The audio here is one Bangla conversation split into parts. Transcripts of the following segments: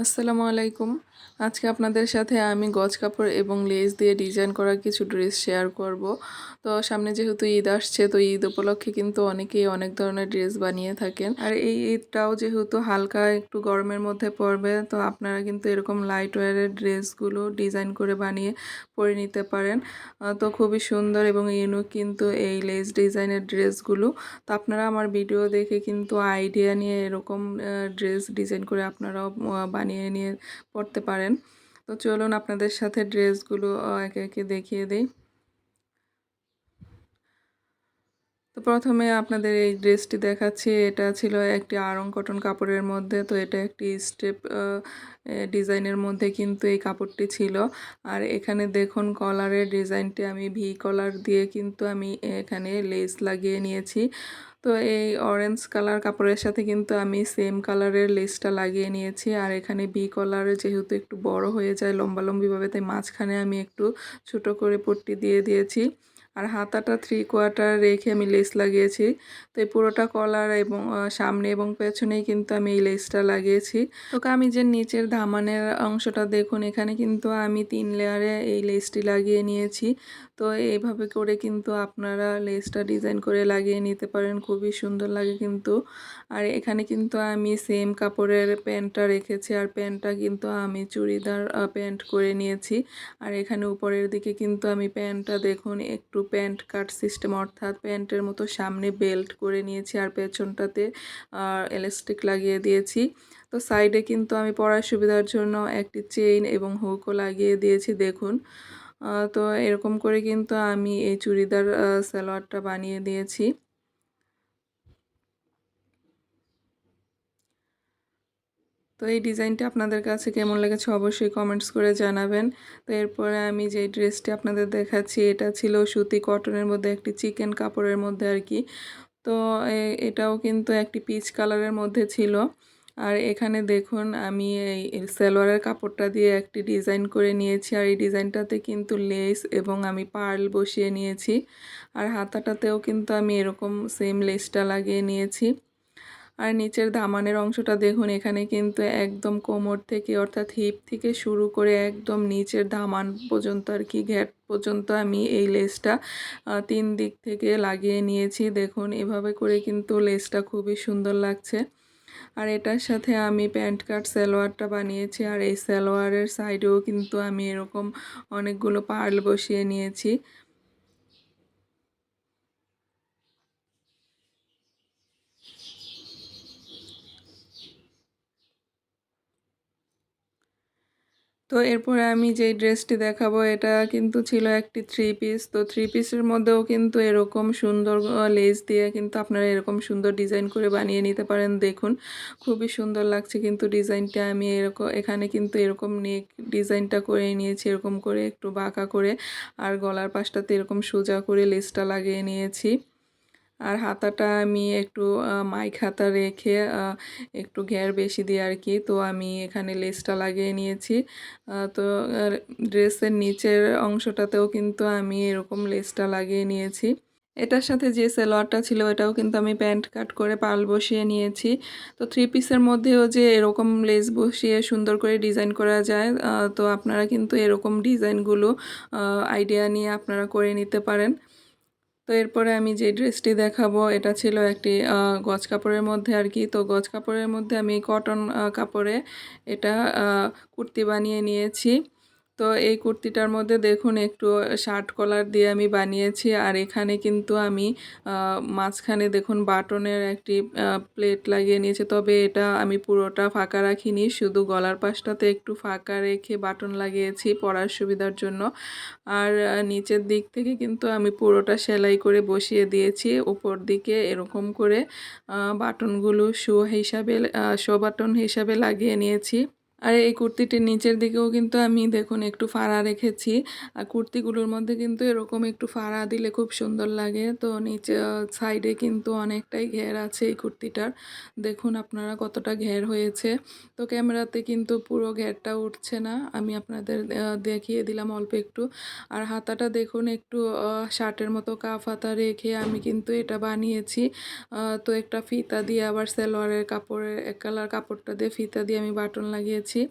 আসসালামু আলাইকুম। আজকে আপনাদের সাথে আমি গজ কাপড় এবং লেস দিয়ে ডিজাইন করা কিছু ড্রেস শেয়ার করব। তো সামনে যেহেতু ঈদ আসছে তো ঈদ উপলক্ষে কিন্তু অনেকেই অনেক ধরনের ড্রেস বানিয়ে থাকেন। আর এই ঈদটাও যেহেতু হালকা একটু গরমের মধ্যে পড়বে তো আপনারা কিন্তু এরকম লাইট ওয়ারের ড্রেসগুলো ডিজাইন করে বানিয়ে পরে নিতে পারেন। তো খুবই সুন্দর এবং ইউনিক কিন্তু এই লেস ডিজাইনের ড্রেসগুলো তো আপনারা আমার ভিডিও দেখে কিন্তু আইডিয়া নিয়ে এরকম ড্রেস ডিজাইন করে আপনারাও আহ, বানিয়ে নিয়ে পড়তে পারেন। তো চলুন আপনাদের সাথে ড্রেসগুলো একে একে দেখিয়ে দিই। তো প্রথমে আপনাদের এই ড্রেসটি দেখাচ্ছি। এটা ছিল একটি আরং কটন কাপড়ের মধ্যে, তো এটা একটি স্টেপ ডিজাইনের মধ্যে কিন্তু এই কাপড়টি ছিল। আর এখানে দেখুন কলারের ডিজাইনটি, আমি ভি কলার দিয়ে কিন্তু আমি এখানে লেস লাগিয়ে নিয়েছি। তো এই অরেঞ্জ কালার কাপড়ের সাথে কিন্তু আমি সেম কালারের লেসটা লাগিয়ে নিয়েছি। আর এখানে ভি কলারে যেহেতু একটু বড় হয়ে যায় লম্বা লম্বিভাবে তাই মাঝখানে আমি একটু ছোট করে পট্টি দিয়ে দিয়েছি। আর হাতাটা থ্রি কোয়ার্টার রেখে আমি লেস লাগিয়েছি। তো এই পুরোটা কলার এবং সামনে এবং পেছনেই কিন্তু আমি এই লেসটা লাগিয়েছি। তো কামিজের নিচের ধামানের অংশটা দেখুন, এখানে কিন্তু আমি তিন লেয়ারে এই লেসটি লাগিয়ে নিয়েছি। তো এইভাবে করে কিন্তু আপনারা লেসটা ডিজাইন করে লাগিয়ে নিতে পারেন, খুবই সুন্দর লাগে কিন্তু। আর এখানে কিন্তু আমি সেম কাপড়ের প্যান্টটা রেখেছি, আর প্যান্টটা কিন্তু আমি চুড়িদার প্যান্ট করে নিয়েছি। আর এখানে উপরের দিকে কিন্তু আমি প্যান্টটা দেখুন, একটু প্যান্ট কাট সিস্টেম অর্থাৎ প্যান্টের মতো সামনে বেল্ট করে নিয়েছি আর পেছনটাতে এলাস্টিক লাগিয়ে দিয়েছি। তো সাইডে কিন্তু আমি পরার সুবিধার জন্য একটি চেইন এবং হুকও লাগিয়ে দিয়েছি, দেখুন। তো এরকম করে কিন্তু আমি এই চুড়িদার সালোয়ারটা বানিয়ে দিয়েছি। তো এই ডিজাইনটা আপনাদের কাছে কেমন লেগেছে অবশ্যই কমেন্টস করে জানাবেন। তো এরপরে আমি যে ড্রেসটি আপনাদের দেখাচ্ছি, এটা ছিল সুতি কটনের মধ্যে একটি চিকেন কাপড়ের মধ্যে আর কি। তো এটাও কিন্তু একটি পিচ কালারের মধ্যে ছিল। আর এখানে দেখুন, আমি এই সালোয়ারের কাপড়টা দিয়ে একটি ডিজাইন করে নিয়েছি। আর এই ডিজাইনটাতে কিন্তু লেস এবং আমি পার্ল বসিয়ে নিয়েছি। আর হাতাটাতেও কিন্তু আমি এরকম সেম লেসটা লাগিয়ে নিয়েছি। আর নিচের দামানের অংশটা দেখুন, এখানে কিন্তু একদম কোমর থেকে অর্থাৎ হিপ থেকে শুরু করে একদম নিচের দামান পর্যন্ত আর কি, ঘ্যাট পর্যন্ত আমি এই লেসটা তিন দিক থেকে লাগিয়ে নিয়েছি। দেখুন, এভাবে করে কিন্তু লেসটা খুবই সুন্দর লাগছে। আর এটার সাথে আমি প্যান্ট কাট, সালোয়ারটা বানিয়েছি আর এই সালোয়ারের সাইডেও কিন্তু আমি এরকম অনেকগুলো পার্ল বসিয়ে নিয়েছি। তো এরপরে আমি যেই ড্রেসটি দেখাবো, এটা কিন্তু ছিল একটি থ্রি পিস তো থ্রি পিসের মধ্যেও কিন্তু এরকম সুন্দর লেস দিয়ে কিন্তু আপনারা এরকম সুন্দর ডিজাইন করে বানিয়ে নিতে পারেন। দেখুন, খুবই সুন্দর লাগছে কিন্তু ডিজাইনটা আমি এরকম, এখানে কিন্তু এরকম নেক ডিজাইনটা করে নিয়েছি, এরকম করে একটু বাঁকা করে। আর গলার পাশটাতে এরকম সোজা করে লেসটা লাগিয়ে নিয়েছি। আর হাতাটা আমি একটু মাইক হাতা রেখে একটু ঘের বেশি দিই আর কি। তো আমি এখানে লেসটা লাগিয়ে নিয়েছি। তো ড্রেসের নিচের অংশটাতেও কিন্তু আমি এরকম লেসটা লাগিয়ে নিয়েছি। এটার সাথে যে সেলোয়ারটা ছিল এটাও কিন্তু আমি প্যান্ট কাট করে পাল বসিয়ে নিয়েছি। তো থ্রি পিসের মধ্যেও যে এরকম লেস বসিয়ে সুন্দর করে ডিজাইন করা যায় তো আপনারা কিন্তু এরকম ডিজাইনগুলো আইডিয়া নিয়ে আপনারা করে নিতে পারেন। তো এরপরে আমি যে ড্রেসটি দেখাবো, এটা ছিল একটি গজ কাপড়ের মধ্যে আর কি। তো গজ কাপড়ের মধ্যে আমি কটন কাপড়ে এটা কুর্তি বানিয়ে নিয়েছি। তো এই কুর্তিটার মধ্যে দেখুন একটু শার্ট কলার দিয়ে আমি বানিয়েছি আর এখানে কিন্তু আমি মাঝখানে দেখুন বাটনের একটি প্লেট লাগিয়ে নিয়েছি। তবে এটা আমি পুরোটা ফাঁকা রাখিনি, শুধু গলার পাশটাতে একটু ফাঁকা রেখে বাটন লাগিয়েছি পরার সুবিধার জন্য। আর নিচের দিক থেকে কিন্তু আমি পুরোটা সেলাই করে বসিয়ে দিয়েছি। উপর দিকে এরকম করে বাটনগুলো শো হিসাবে শো বাটন হিসাবে লাগিয়ে নিয়েছি। আর এই কুর্তিটির নিচের দিকেও কিন্তু আমি দেখুন একটু ফাড়া রেখেছি। আর কুর্তিগুলোর মধ্যে কিন্তু এরকম একটু ফাড়া দিলে খুব সুন্দর লাগে। তো নিচে সাইডে কিন্তু অনেকটাই ঘের আছে এই কুর্তিটার। দেখুন আপনারা কতটা ঘের হয়েছে। তো ক্যামেরাতে কিন্তু পুরো ঘেরটা উঠছে না। আমি আপনাদের দেখিয়ে দিলাম অল্প একটু। আর হাতাটা দেখুন একটু শার্টের মতো কাফ হাতা রেখে আমি কিন্তু এটা বানিয়েছি। তো একটা ফিতা দিয়ে আবার সালোয়ারের কাপড়ের, এক কালার কাপড়টা দিয়ে ফিতা দিয়ে আমি বাটন লাগিয়েছি। নিয়েছি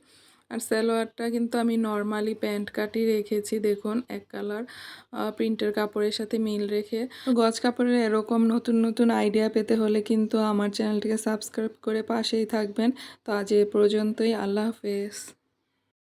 আর সালোয়ারটা কিন্তু আমি নর্মালি প্যান্ট কাটি রেখেছি, দেখুন, এক কালার প্রিন্টের কাপড়ের সাথে মিল রেখে। গজ কাপড়ের এরকম নতুন নতুন আইডিয়া পেতে হলে কিন্তু আমার চ্যানেলটিকে সাবস্ক্রাইব করে পাশেই থাকবেন। তো আজ এ পর্যন্তই, আল্লাহ হাফেজ।